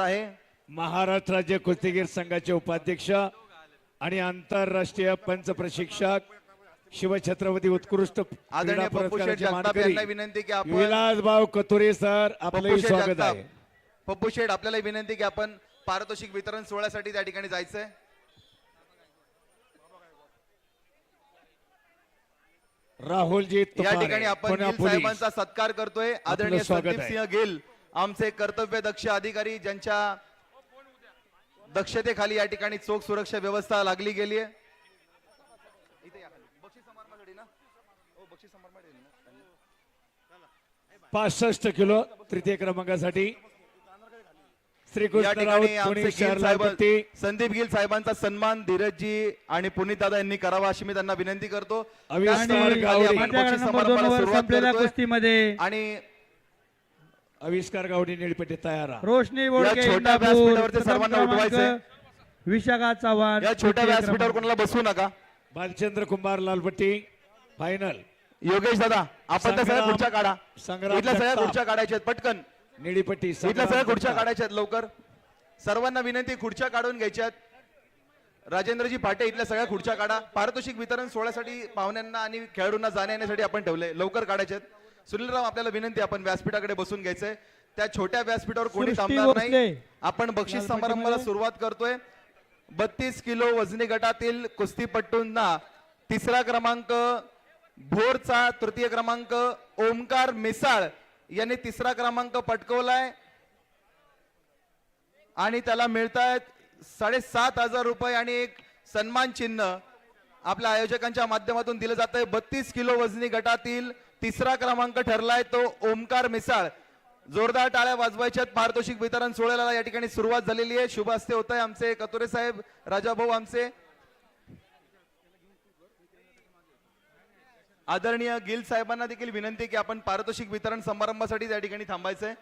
आहे? महाराष्ट्र राज्य कुस्तीगीर संघाचे उपाध्यक्ष आणि आंतरराष्ट्रीय पंच प्रशिक्षक शिवछत्रपती उत्कृष्ट आदरणीय पप्पू शेठ जगताप यांना विनंती की आपण विलास भाऊ कतुरे सर पप्पू शेठ स्वागत जगताप आहे. पप्पू शेठ आपल्याला विनंती की आपण पारितोषिक वितरण सोहळ्यासाठी त्या ठिकाणी जायचंय. राहुलजी या तुपारे, ठिकाणी आपण पुणे गिल पोलीस साहेबांचा सत्कार करतोय. आदरणीय स्वागत संदीप आहे. सिंह गिल आमचे कर्तव्य दक्ष अधिकारी ज्यांच्या दक्षतेखाली या ठिकाणी चोख सुरक्षा व्यवस्था लागली गेली आहे? हो? पासष्ट किलो तृतीय क्रमांकासाठी या श्रीकृष्ण ठिकाणी आमचे गिल साहेब संदीप गिल साहेबांचा सन्मान धीरजजी आणि पुनीत दादा यांनी करावा अशी मी त्यांना विनंती करतो. आणि आविष्कार गावडी निळपेटे तयार आहे. रोशनी बोडके छोट्या इंदापूर, व्यासपीठावरती प्रथम सर्वांना क्रमांक, उठवायचंय. विशाखा चव्हाण या छोट्या द्वितीय व्यासपीठावर क्रमांक. कोणाला बसवू नका भालचंद्र कुंभार लालपट्टी फायनल योगेश दादा आपण त्या सगळ्या संग्राम- खुर्च्या काढा संग्राम इथल्या सगळ्या जगताप. खुर्च्या काढायच्या आहेत पटकन निळीपट्टी इथल्या सगळ्या खुर्च्या. काढायच्या आहेत लवकर सर्वांना विनंती खुर्च्या काढून घ्यायच्यात राजेंद्रजी फाटे इथल्या सगळ्या खुर्च्या काढा पारितोषिक वितरण सोहळ्यासाठी पाहुण्यांना आणि खेळाडूंना जाण्या येण्यासाठी आपण ठेवले लवकर काढायचे आहेत सुनीलराव आपल्याला विनंती आपण व्यासपीठाकडे बसून घ्यायचंय. त्या छोट्या व्यासपीठावर कोणी थांबणार नाही. आपण बक्षीस. समारंभाला सुरुवात करतोय. बत्तीस किलो वजनी गटातील कुस्तीपट्टूंना तिसरा क्रमांक भोरचा तृतीय क्रमांक ओमकार मिसाळ यांनी तिसरा क्रमांक पटकवलाय. आणि त्याला मिळत आहेत साडेसात हजार रुपये आणि एक सन्मान चिन्ह आपल्या आयोजकांच्या माध्यमातून दिलं जात आहे बत्तीस किलो वजनी गटातील तिसरा क्रमांक ठरलाय तो ओमकार मिसाळ. जोरदार टाळ्या वाजवायच्यात पारितोषिक वितरण सोहळ्याला या ठिकाणी सुरुवात झालेली आहे. शुभ हस्ते होत आहे आमचे कतोरे साहेब राजाभाऊ आमचे. आदरणीय गिल साहेबांना देखील विनंती की आपण पारितोषिक वितरण समारंभासाठी त्या ठिकाणी थांबायचंय.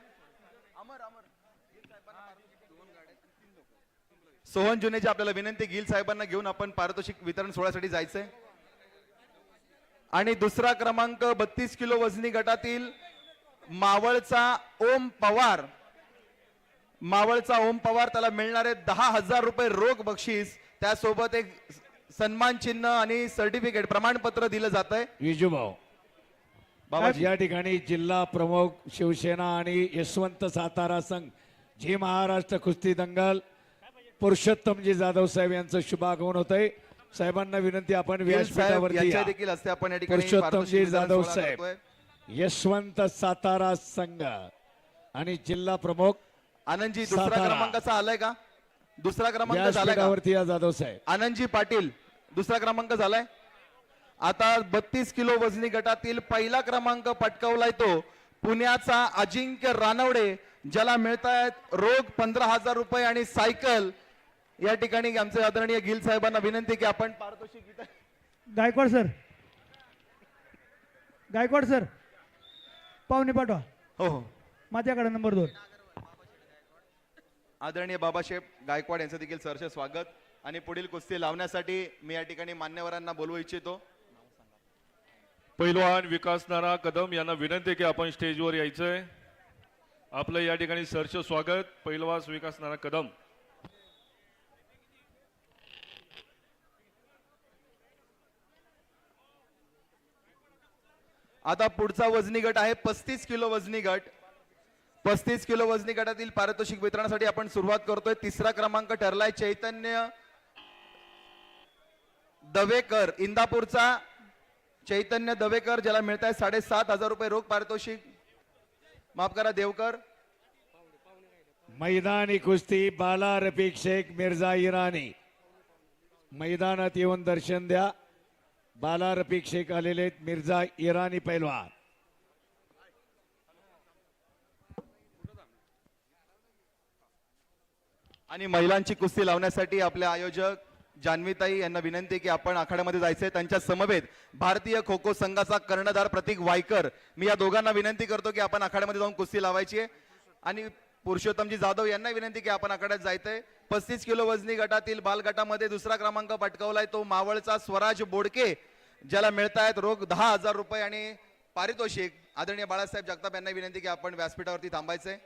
सोहन जुनेची आपल्याला विनंती गिल साहेबांना घेऊन आपण पारितोषिक वितरण सोहळ्यासाठी जायचंय. आणि दुसरा क्रमांक बत्तीस किलो वजनी गटातील मावळचा ओम पवार. मावळचा ओम पवार त्याला मिळणारे दहा हजार रुपये रोख बक्षीस. त्यासोबत एक सन्मान चिन्ह आणि सर्टिफिकेट प्रमाणपत्र दिलं जात आहे विजूभाऊ बाबाजी. या ठिकाणी जिल्हा प्रमुख शिवसेना आणि यशवंत सातारा संघ जी महाराष्ट्र कुस्ती दंगल पुरुषोत्तमजी जाधव साहेब यांचं शुभागमन होत आहे साहेबांना विनंती आपण व्यासपीठावरती. देखील आपण या ठिकाणी जाधव साहेब. यशवंत सातारा संघ आणि जिल्हा प्रमुख आनंदजी दुसरा. क्रमांकाचा आलाय का दुसरा क्रमांक या जाधव साहेब आनंदजी पाटील दुसरा क्रमांक झालाय आता बत्तीस किलो वजनी गटातील पहिला क्रमांक पटकावलाय तो पुण्याचा अजिंक्य रानवडे ज्याला मिळत आहेत रोग पंधरा हजार रुपये आणि सायकल या ठिकाणी आमचे आदरणीय गिल साहेबांना विनंती की आपण पारितोषिक गायकवाड सर. गायकवाड सर. पाहुणे पाठवा. हो हो. माझ्याकडे नंबर दोन. आदरणीय बाबासाहेब गायकवाड यांचं देखील सहर्ष स्वागत. आणि पुढील कुस्ती लावण्यासाठी मी या ठिकाणी मान्यवरांना बोलवू इच्छितो. पैलवान विकास नाना कदम यांना विनंती की आपण स्टेजवर यायचंय. आपलं या ठिकाणी सरच स्वागत पैलवास विकास नाना कदम. आता पुढचा वजनी गट आहे पस्तीस किलो वजनी गट. पस्तीस किलो वजनी गटातील पारितोषिक वितरणासाठी आपण सुरुवात करतोय. तिसरा क्रमांक ठरलाय चैतन्य दवेकर इंदापूरचा. चैतन्य दवेकर ज्याला मिळत आहे साडेसात हजार रुपये रोख पारितोषिक. माफ करा देवकर. मैदानी कुस्ती बाला रफिक शेख मिर्झा इराणी. मैदानात येऊन दर्शन द्या. बाला रफिक शेख आलेले आहेत मिर्झा इराणी पैलवान. आणि महिलांची कुस्ती लावण्यासाठी आपले आयोजक जान्हवीताई यांना विनंती की आपण आखाड्यामध्ये जायचंय. त्यांच्या समवेत भारतीय खो खो संघाचा कर्णधार प्रतीक वायकर. मी या दोघांना विनंती करतो की आपण आखाड्यामध्ये जाऊन कुस्ती लावायची आहे. आणि पुरुषोत्तमजी जाधव यांना विनंती की आपण आकड्यात जायचंय. पस्तीस किलो वजनी गटातील बालगटामध्ये दुसरा क्रमांक पटकावलाय तो मावळचा स्वराज बोडके ज्याला मिळतायत रोख दहा हजार रुपये आणि पारितोषिक. आदरणीय बाळासाहेब जगताप यांना विनंती की आपण व्यासपीठावरती थांबायचंय.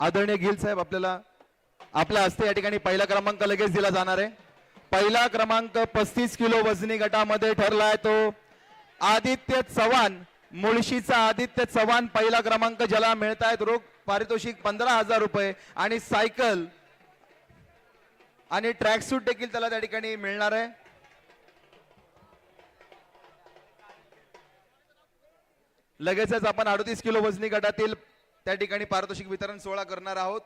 आदरणीय गिल साहेब आपल्याला आपल्या हस्ते या ठिकाणी पहिला क्रमांक लगेच दिला जाणार आहे. पहिला क्रमांक पस्तीस किलो वजनी गटामध्ये ठरलाय तो. आदित्य चव्हाण मुळशीचा आदित्य चव्हाण पहिला क्रमांक ज्याला मिळत आहेत रोख पारितोषिक पंधरा हजार रुपये आणि सायकल आणि ट्रॅक सूट देखील त्याला त्या ठिकाणी मिळणार आहे. लगेचच आपण अडतीस किलो वजनी गटातील त्या ठिकाणी पारितोषिक वितरण सोहळा करणार आहोत.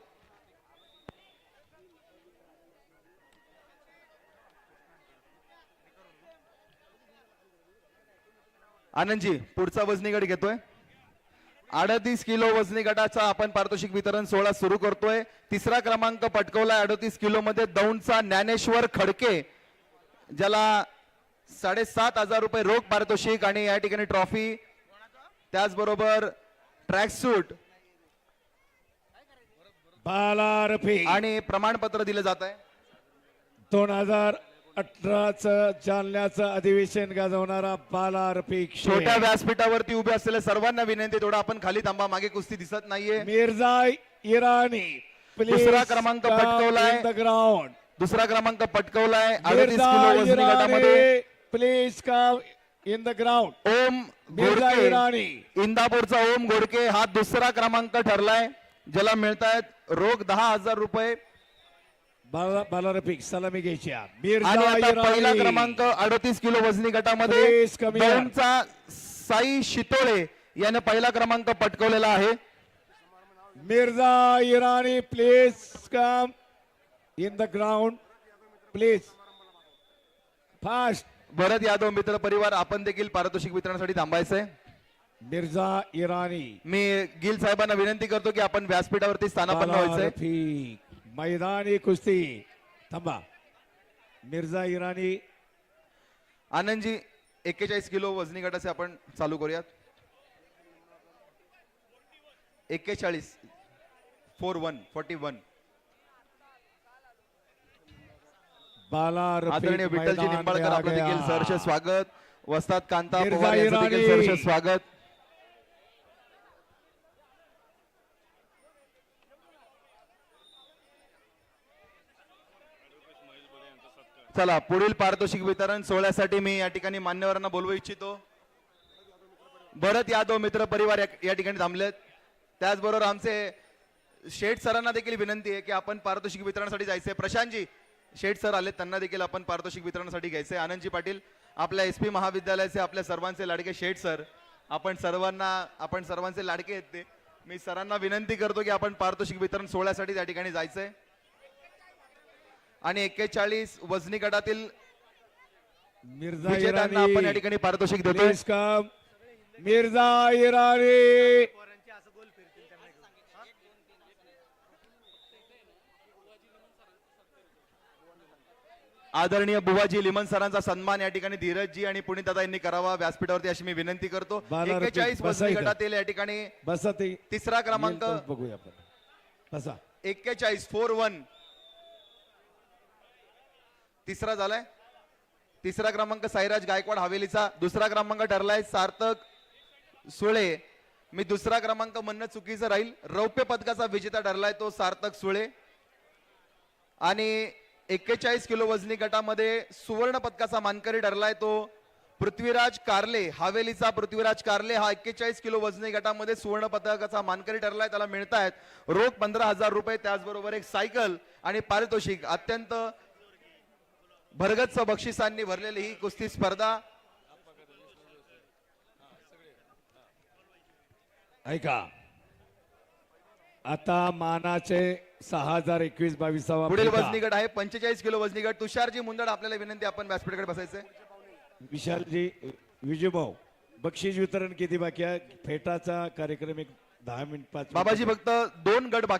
आनंदजी पुढचा वजनी गट घेतोय. अडतीस किलो वजनी गटाचा आपण पारितोषिक वितरण सोहळा सुरू करतोय. तिसरा क्रमांक पटकवलाय अडतीस किलो मध्ये दौंडचा ज्ञानेश्वर खडके ज्याला साडेसात हजार रुपये रोख पारितोषिक आणि या ठिकाणी ट्रॉफी. त्याचबरोबर ट्रॅक सूट आणि प्रमाणपत्र दिलं जात आहे दोन हजार अठराच जालन्याचं अधिवेशन गाजवणारा बाला रफिक शेख. छोट्या व्यासपीठावरती उभे असलेल्या सर्वांना विनंती थोडं आपण खाली थांबा मागे कुस्ती दिसत नाहीये. मिर्झा इराणी दुसरा क्रमांक पटकवलाय. ग्राउंड दुसरा क्रमांक पटकवलाय गटामध्ये. Please come in the ground Om Ghodke Irani. इंदापूरचा Om Ghodke हा दुसरा क्रमांक ठरलाय ज्याला मिळत आहेत रोख दहा हजार रुपये. बाला बाला रफिक सलामी घ्यायची आणि मिर्झा आता पहिला क्रमांक अडतीस किलो वजनी गटामध्ये साई शितोळे याने पहिला क्रमांक पटकवलेला आहे. Mirza Irani please come in the ground please fast Bharat Yadav मित्र परिवार आपण देखील पारितोषिक वितरणासाठी थांबायचंय. मिर्झा इराणी. मी गिल साहेबांना विनंती करतो की आपण व्यासपीठावरती स्थानापन्न व्हायचंय. मैदानी कुस्ती. थांबा. मिर्झा इराणी. आनंदजी एक्केचाळीस किलो वजनी गटाचे आपण चालू करूयात. एक्केचाळीस. Four one forty one. बाला आदरणीय विठ्ठलजी निंबाळकर आपलं देखील. सहर्ष स्वागत. वस्ताद कांता पवार यांचं देखील. सहर्ष स्वागत. चला पुढील पारितोषिक वितरण सोहळ्यासाठी मी या ठिकाणी मान्यवरांना बोलवू इच्छितो. भरत यादव मित्र परिवार या ठिकाणी थांबलेत. त्याचबरोबर आमचे शेठ सरांना देखील विनंती आहे की आपण पारितोषिक वितरणासाठी जायचंय. प्रशांतजी शेठ सर आले त्यांना देखील आपण पारितोषिक वितरणासाठी घ्यायचंय. आनंदजी पाटील आपल्या एस पी महाविद्यालयाचे आपल्या सर्वांचे लाडके शेठ सर. आपण सर्वांना आपण सर्वांचे लाडके आहेत ते. मी सरांना विनंती करतो की आपण पारितोषिक वितरण सोहळ्यासाठी त्या ठिकाणी जायचंय. आणि एक्केचाळीस वजनी गटातील मिर्झा विजेत्यांना आपण या इराणी ठिकाणी पारितोषिक देतोय. Please come Mirza Irani. आदरणीय बुवाजी लिमन सरांचा सन्मान या ठिकाणी धीरजजी आणि पुनीत दादा यांनी करावा. व्यासपीठावरती अशी मी विनंती करतो. बाला रफिक, एक्केचाळीस बसा वजनी इथं. गटातील या ठिकाणी बसा ते. तिसरा क्रमांक बघूया आपण. बसा. एक्केचाळीस फोर वन. तिसरा झालाय. तिसरा क्रमांक साईराज गायकवाड हवेलीचा. दुसरा क्रमांक ठरलाय सार्थक सुळे. मी दुसरा क्रमांक म्हणणं चुकीचं राहील. रौप्य पदकाचा विजेता ठरलाय तो सार्थक सुळे. आणि एक्केचाळीस किलो वजनी गटामध्ये सुवर्ण पदकाचा मानकरी ठरलाय तो पृथ्वीराज कार्ले. हवेलीचा पृथ्वीराज कार्ले हा एक्केचाळीस किलो वजनी गटामध्ये सुवर्ण पदकाचा मानकरी ठरलाय. त्याला मिळत आहेत रोख पंधरा हजार रुपये त्याचबरोबर एक सायकल आणि पारितोषिक. अत्यंत भरगच्च बक्षिसांनी भरलेली ही कुस्ती स्पर्धा. ऐका. आता मानाचे सहा हजार एकवीस बावीसावा पुढील फेटा. वजनी गट आहे पंचेचाळीस किलो वजनी गट तुषारजी मुंदड आपल्याला विनंती आपण व्यासपीठाकडे बसायचंय विशालजी विजयभाऊ बक्षीस वितरण किती बाकी आहे? फेटाचा कार्यक्रम एक दहा मिनिट पाच बाबाजी फक्त दोन गट बाकी